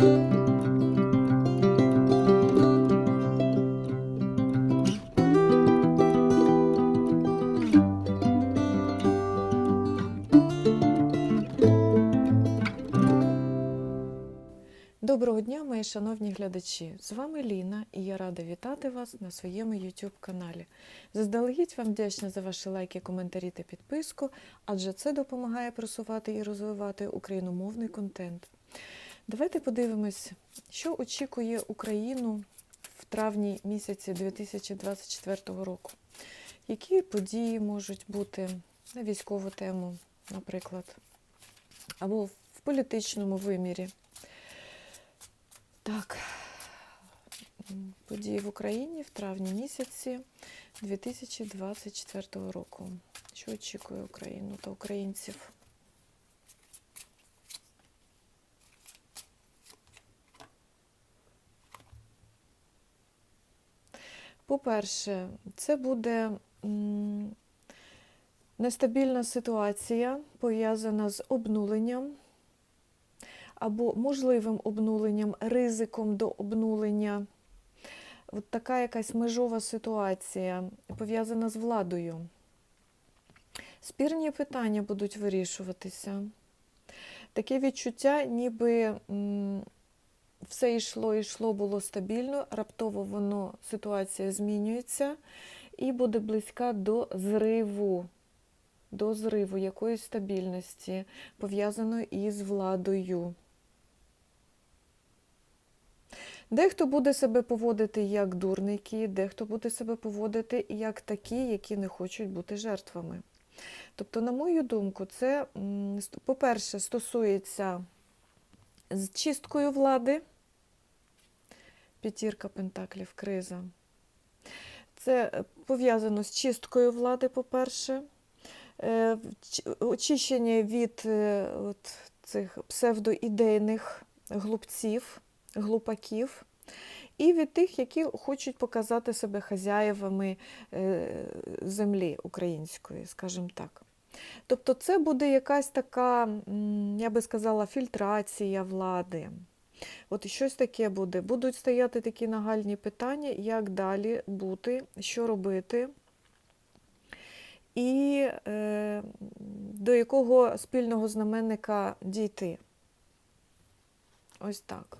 Доброго дня, мої шановні глядачі! З вами Ліна і я рада вітати вас на своєму YouTube каналі. Заздалегідь вам вдячна за ваші лайки, коментарі та підписку, адже це допомагає просувати і розвивати україномовний контент. Давайте подивимось, що очікує Україну в травні місяці 2024 року. Які події можуть бути на військову тему, наприклад, або в політичному вимірі. Так, події в Україні в травні місяці 2024 року. Що очікує Україну та українців? По-перше, це буде нестабільна ситуація, пов'язана з обнуленням або можливим обнуленням, ризиком до обнулення. От така якась межова ситуація, пов'язана з владою. Спірні питання будуть вирішуватися. Таке відчуття, ніби все йшло, йшло, було стабільно, раптово воно, ситуація змінюється і буде близька до зриву, до зриву якоїсь стабільності, пов'язаної із владою. Дехто буде себе поводити як дурники, дехто буде себе поводити як такі, які не хочуть бути жертвами. Тобто, на мою думку, це, по-перше, стосується з чисткою влади, п'ятірка пентаклів, криза. Це е, пов'язано з чисткою влади, по-перше, Е, очищення від е, от цих псевдоідейних глупців, глупаків, і від тих, які хочуть показати себе хазяєвами землі української, скажімо так. Тобто це буде якась така, я би сказала, фільтрація влади. От щось таке буде. Будуть стояти такі нагальні питання, як далі бути, що робити, і е, до якого спільного знаменника дійти. Ось так.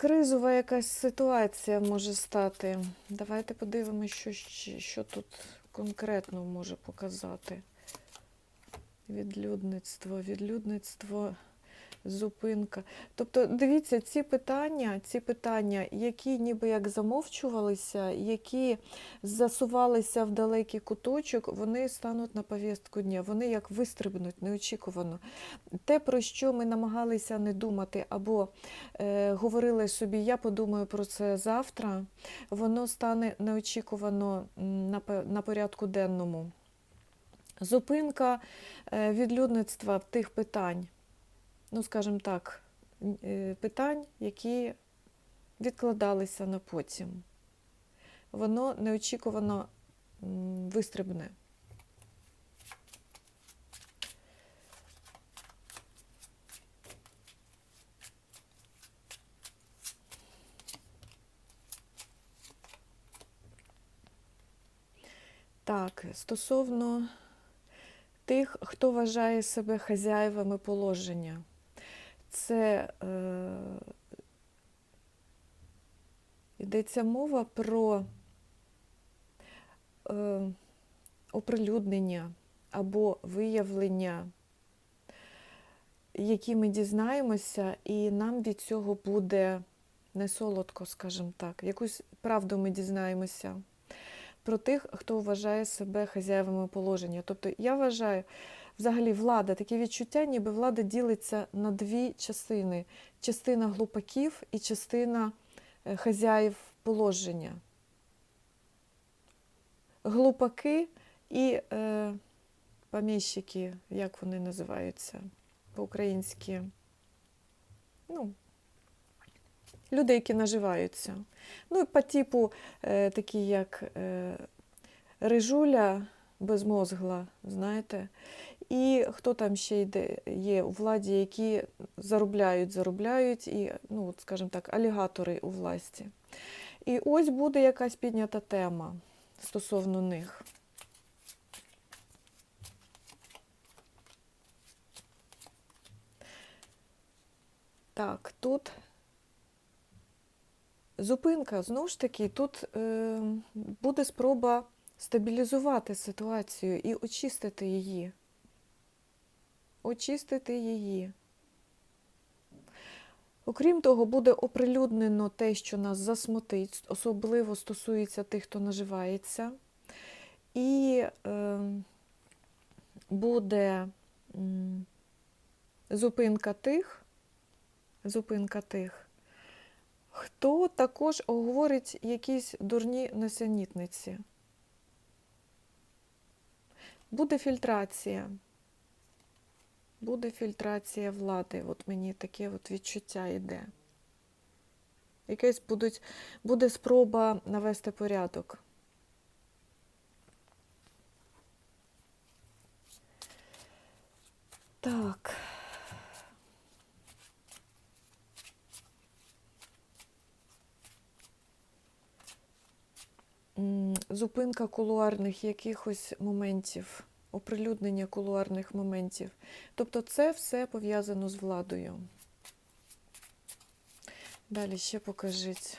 Кризова якась ситуація може стати. Давайте подивимося, що, що тут конкретно може показати. Відлюдництво, відлюдництво, зупинка. Тобто, дивіться, ці питання, ці питання, які ніби як замовчувалися, які засувалися в далекий куточок, вони стануть на повістку дня. Вони як вистрибнуть неочікувано. Те, про що ми намагалися не думати, або е, говорили собі, я подумаю про це завтра, воно стане неочікувано на, на порядку денному. Зупинка е, відлюдництва тих питань, ну, скажімо так, е, питань, які відкладалися на потім. Воно неочікувано вистрибне. Так, стосовно тих, хто вважає себе хазяєвами положення, це е, йдеться мова про е, оприлюднення або виявлення, які ми дізнаємося, і нам від цього буде не солодко, скажімо так. Якусь правду ми дізнаємося про тих, хто вважає себе хазяєвами положення. Тобто я вважаю, взагалі влада, таке відчуття, ніби влада ділиться на дві частини: частина глупаків і частина е, хазяїв положення. Глупаки і е, поміщики, як вони називаються по-українськи. Ну, люди, які наживаються. Ну, по типу е, такі, як е, Рижуля безмозгла, знаєте, І хто там ще йде, є у владі, які заробляють, заробляють, і, ну, скажімо так, алігатори у власті. І ось буде якась піднята тема стосовно них. Так, тут зупинка. Знову ж таки, тут е, буде спроба стабілізувати ситуацію і очистити її. Очистити її. Окрім того, буде оприлюднено те, що нас засмутить, особливо стосується тих, хто наживається. І е, буде зупинка тих, зупинка тих, хто також говорить якісь дурні несенітниці. Буде фільтрація. Буде фільтрація влади. От мені таке от відчуття йде. Якесь будуть, буде спроба навести порядок. Так. М, Зупинка кулуарних якихось моментів, оприлюднення кулуарних моментів. Тобто це все пов'язано з владою. Далі ще покажіть.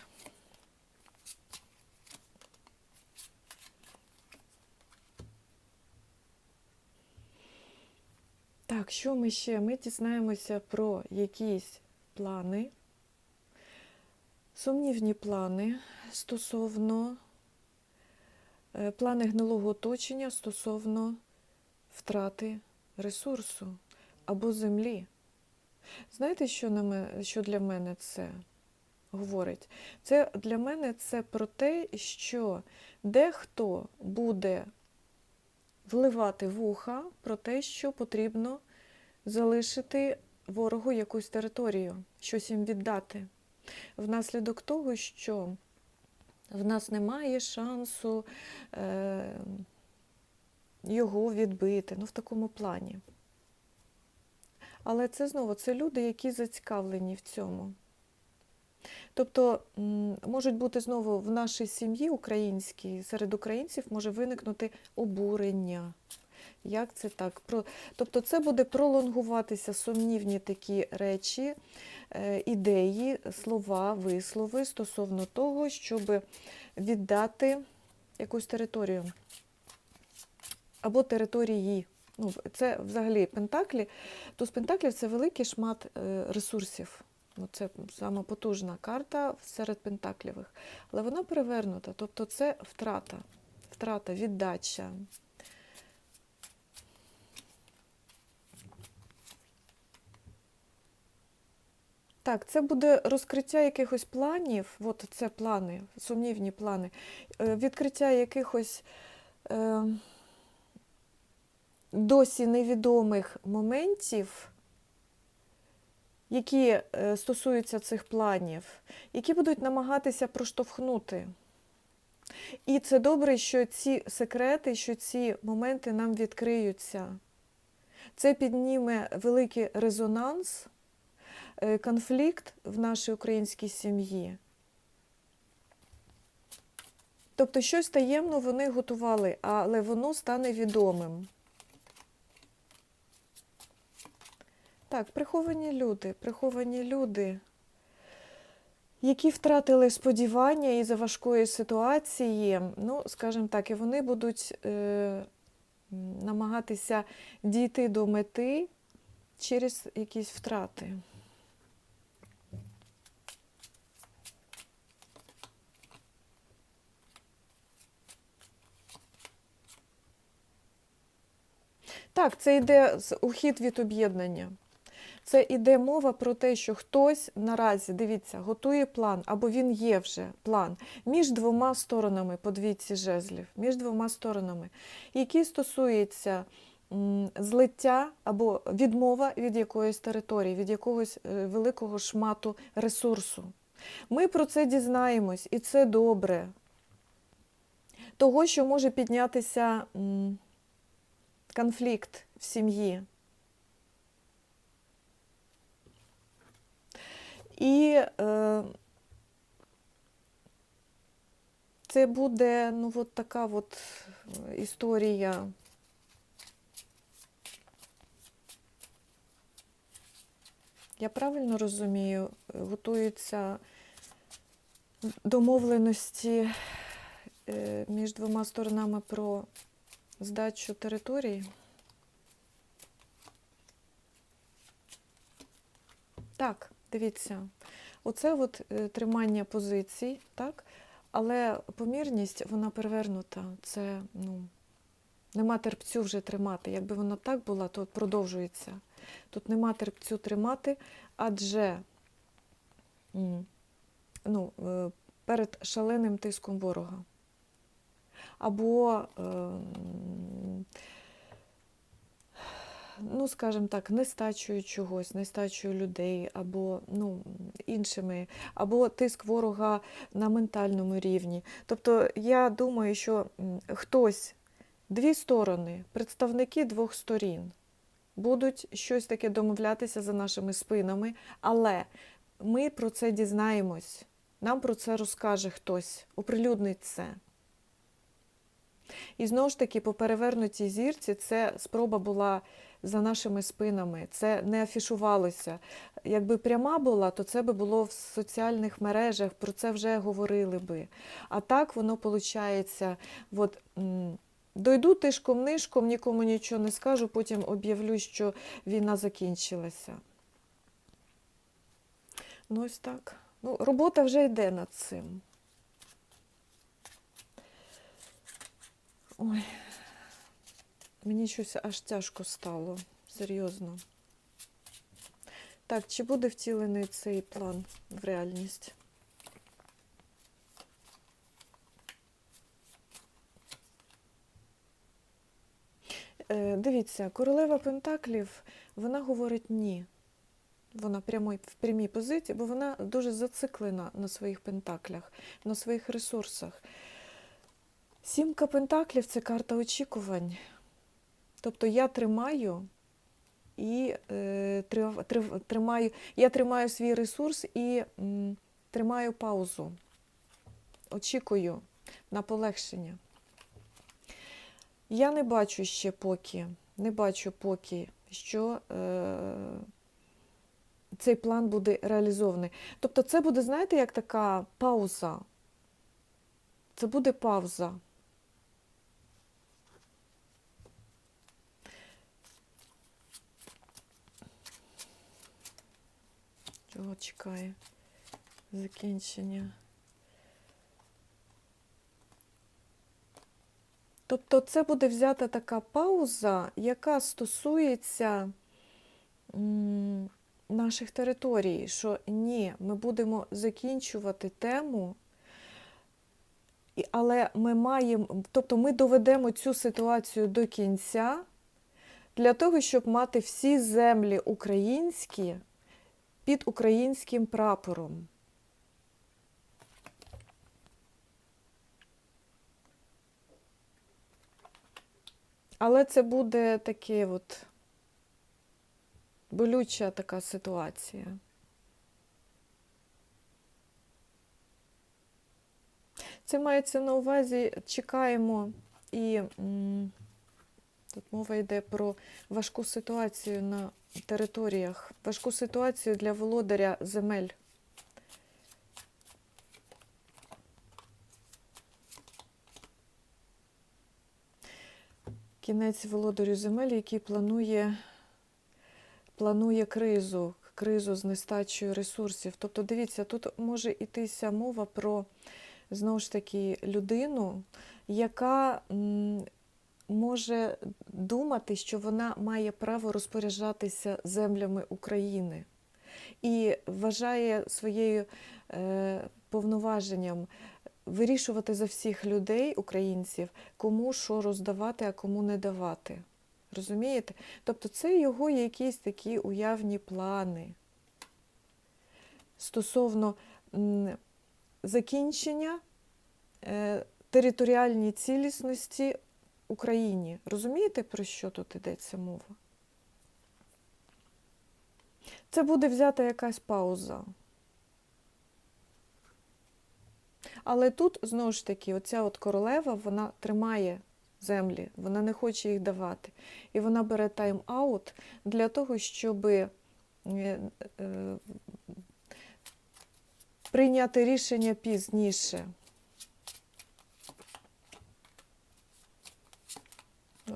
Так, що ми ще? Ми дізнаємося про якісь плани, сумнівні плани стосовно плани гнилого оточення стосовно втрати ресурсу або землі. Знаєте, що, на мене, що для мене це говорить? Це для мене це про те, що дехто буде вливати вуха про те, що потрібно залишити ворогу якусь територію, щось їм віддати. Внаслідок того, що в нас немає шансу е, його відбити, ну в такому плані. Але це знову це люди, які зацікавлені в цьому. Тобто можуть бути знову в нашій сім'ї українській, серед українців може виникнути обурення. Як це так? Тобто це буде пролонгуватися сумнівні такі речі, ідеї, слова, вислови стосовно того, щоб віддати якусь територію або території. Ну, це взагалі пентаклі. Туз пентаклів це великий шмат е, ресурсів. Ну, Це сама потужна карта серед пентаклівих. Але вона перевернута. Тобто це втрата, втрата, віддача. Так, це буде розкриття якихось планів, от це плани, сумнівні плани, е, відкриття якихось е, досі невідомих моментів, які е, стосуються цих планів, які будуть намагатися проштовхнути. І це добре, що ці секрети, що ці моменти нам відкриються. Це підніме великий резонанс, конфлікт в нашій українській сім'ї. Тобто щось таємно вони готували, але воно стане відомим. Так, приховані люди, приховані люди, які втратили сподівання із-за важкої ситуації, ну, скажімо так, і вони будуть е, намагатися дійти до мети через якісь втрати. Так, це йде ухід від об'єднання. Це іде мова про те, що хтось наразі, дивіться, готує план, або він є вже план між двома сторонами по двійці жезлів, між двома сторонами, який стосується злиття або відмова від якоїсь території, від якогось е, великого шмату ресурсу. Ми про це дізнаємось, і це добре. Того, що може піднятися конфлікт, в сім'ї. І е, це буде ну, от така от е, історія. Я правильно розумію, е, готуються домовленості е, між двома сторонами про здачу території. Так, дивіться, оце от е, тримання позицій, так? Але помірність, вона перевернута. Це, ну, нема терпцю вже тримати. Якби вона так була, то продовжується. Тут нема терпцю тримати, адже ну, е, перед шаленим тиском ворога. Або, е, ну, скажімо так, нестачею чогось, нестачею людей, або ну, іншими, або тиск ворога на ментальному рівні. Тобто я думаю, що хтось, дві сторони, представники двох сторін, будуть щось таке домовлятися за нашими спинами, але ми про це дізнаємось. Нам про це розкаже хтось, оприлюднить це. І знову ж таки, по перевернутій зірці це спроба була за нашими спинами, це не афішувалося. Якби пряма була, то це би було в соціальних мережах, про це вже говорили би. А так воно виходить, от, дойду тишком-нишком, нікому нічого не скажу, потім об'явлю, що війна закінчилася. Ну, ось так. Ну, робота вже йде над цим. Ой, мені щось аж тяжко стало, серйозно. Так, чи буде втілений цей план в реальність? Е, Дивіться, королева Пентаклів, вона говорить ні. Вона прямо в прямій позиції, бо вона дуже зациклена на своїх пентаклях, на своїх ресурсах. Сімка пентаклів це карта очікувань. Тобто я тримаю і е, тримаю, я тримаю свій ресурс і м, тримаю паузу. Очікую на полегшення. Я не бачу ще поки, не бачу поки, що е, цей план буде реалізований. Тобто це буде, знаєте, як така пауза. Це буде пауза. Чого чекає? Закінчення. Тобто це буде взята така пауза, яка стосується наших територій, що ні, ми будемо закінчувати тему, але ми маємо, тобто ми доведемо цю ситуацію до кінця для того, щоб мати всі землі українські під українським прапором. Але це буде таке от болюча така ситуація. Це мається на увазі, чекаємо і тут мова йде про важку ситуацію на територіях, важку ситуацію для володаря земель. Кінець володарю земель, який планує, планує кризу, кризу з нестачею ресурсів. Тобто, дивіться, тут може йтися мова про знову ж таки людину, яка може думати, що вона має право розпоряджатися землями України і вважає своєю е, повноваженням вирішувати за всіх людей, українців, кому що роздавати, а кому не давати. Розумієте? Тобто це його якісь такі уявні плани стосовно закінчення е, територіальній цілісності Україні. Розумієте, про що тут йдеться мова? Це буде взята якась пауза. Але тут, знову ж таки, оця от королева, вона тримає землі, вона не хоче їх давати. І вона бере тайм-аут для того, щоб е, е, прийняти рішення пізніше.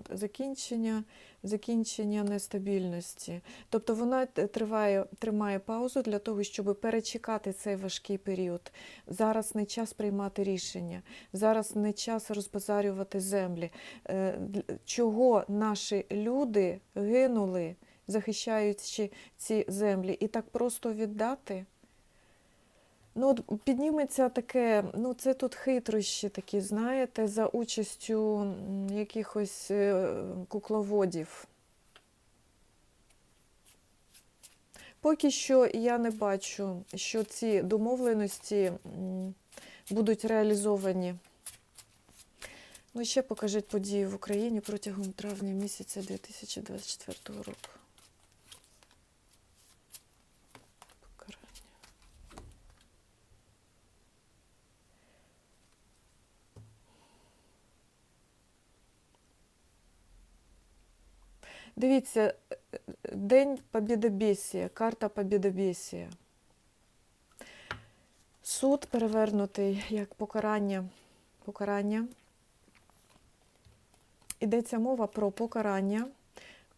Закінчення, закінчення нестабільності. Тобто вона триває, тримає паузу для того, щоб перечекати цей важкий період. Зараз не час приймати рішення, зараз не час розбазарювати землі. Е, Чого наші люди гинули, захищаючи ці землі, і так просто віддати? Ну, от підніметься таке, ну це тут хитрощі такі, знаєте, за участю якихось е, кукловодів. Поки що я не бачу, що ці домовленості будуть реалізовані. Ну, ще покажіть події в Україні протягом травня місяця 2024 року. Дивіться, е, День Побєдобєсія, карта Побєдобєсія. Суд перевернутий як покарання. покарання. Йдеться мова про покарання,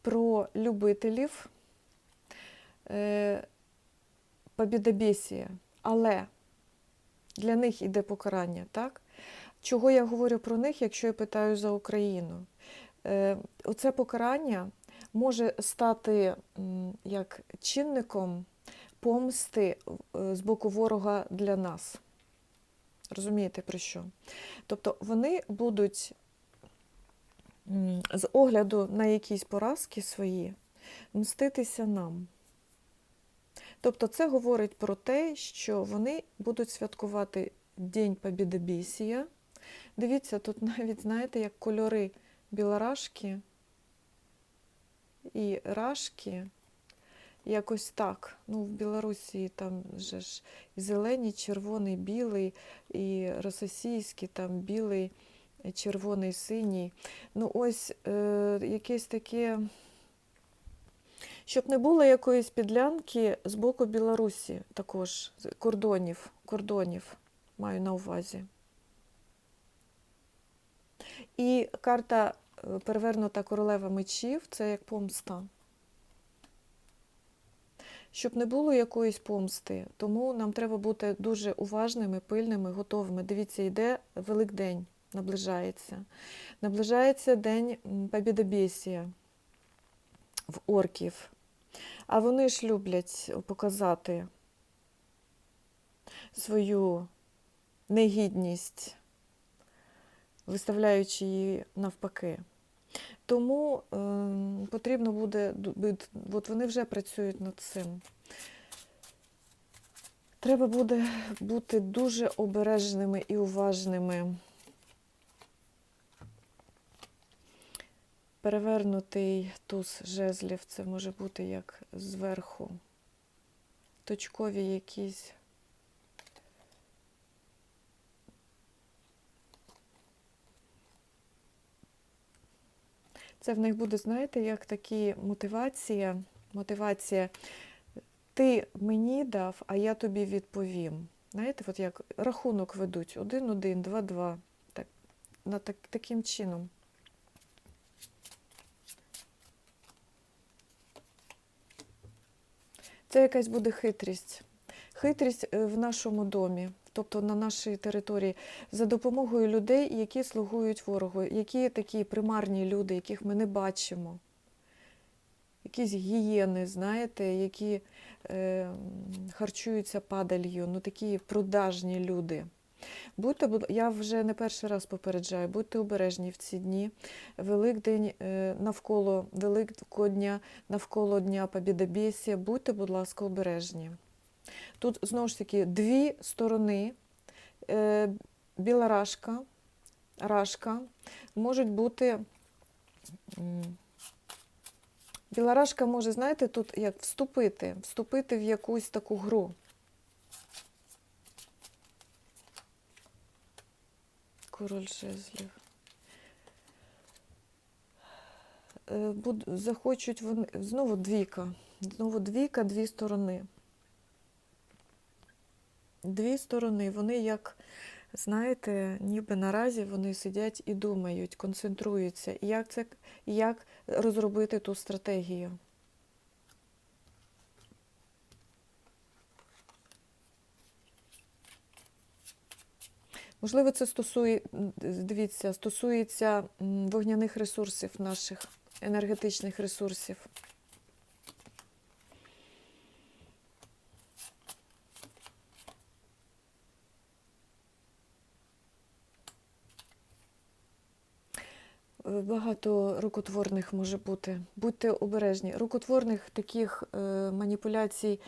про любителів е, побєдобєсія. Але для них іде покарання, так? Чого я говорю про них, якщо я питаю за Україну? Е, Оце покарання може стати як чинником помсти е, з боку ворога для нас. Розумієте про що? Тобто вони будуть з огляду на якісь поразки свої мститися нам. Тобто це говорить про те, що вони будуть святкувати День Побєдобєсія. Дивіться, тут навіть, знаєте, як кольори білорашки і рашки. Якось так. Ну, в Білорусі там же ж і зелений, червоний, білий, і російський там білий, червоний, синій. Ну, ось е, якесь таке, щоб не було якоїсь підлянки з боку Білорусі також, кордонів, кордонів маю на увазі. І карта перевернута королева мечів це як помста. Щоб не було якоїсь помсти, тому нам треба бути дуже уважними, пильними, готовими. Дивіться, йде Великдень, наближається. Наближається День м, в орків. А вони ж люблять показати свою негідність, виставляючи її навпаки. Тому е, потрібно буде, от вони вже працюють над цим. Треба буде бути дуже обережними і уважними. Перевернутий туз жезлів, це може бути як зверху. Точкові якісь. Це в них буде, знаєте, як такі мотивація. Мотивація. Ти мені дав, а я тобі відповім. Знаєте, от як рахунок ведуть: один-один, два-два. Так, на так, таким чином. Це якась буде хитрість. Хитрість е, в нашому домі, тобто на нашій території, за допомогою людей, які слугують ворогу, які такі примарні люди, яких ми не бачимо. Якісь гієни, знаєте, які е, харчуються падалью, ну такі продажні люди. Будьте, я вже не перший раз попереджаю, будьте обережні в ці дні. Великдень е, навколо Великодня, навколо Дня Побєдобєсія. Будьте, будь ласка, обережні. Тут знову ж таки дві сторони. Е, Білорашка рашка, можуть бути. Білорашка може, знаєте, тут як вступити, вступити в якусь таку гру. Король жезлів. Е, Захочуть вони знову двійка. Знову двійка, дві сторони. Дві сторони. Вони як, знаєте, ніби наразі вони сидять і думають, концентруються, як це, як розробити ту стратегію. Можливо, це стосує, дивіться, стосується вогняних ресурсів наших, енергетичних ресурсів. Багато рукотворних може бути. Будьте обережні. Рукотворних таких е, маніпуляцій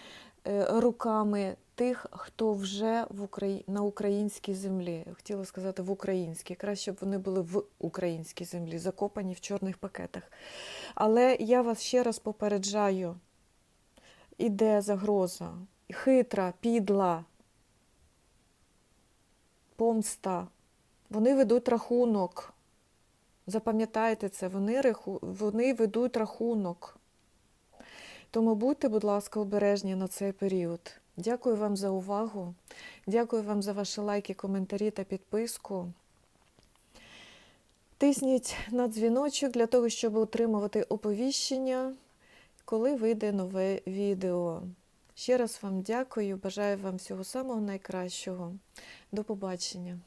е, руками тих, хто вже в Украї... на українській землі. Хотіла сказати в українській. Краще б вони були в українській землі, закопані в чорних пакетах. Але я вас ще раз попереджаю: іде загроза, хитра, підла, помста. Вони ведуть рахунок. Запам'ятайте це, вони, раху- вони ведуть рахунок. Тому будьте, будь ласка, обережні на цей період. Дякую вам за увагу. Дякую вам за ваші лайки, коментарі та підписку. Тисніть на дзвіночок для того, щоб отримувати оповіщення, коли вийде нове відео. Ще раз вам дякую, бажаю вам всього самого найкращого. До побачення.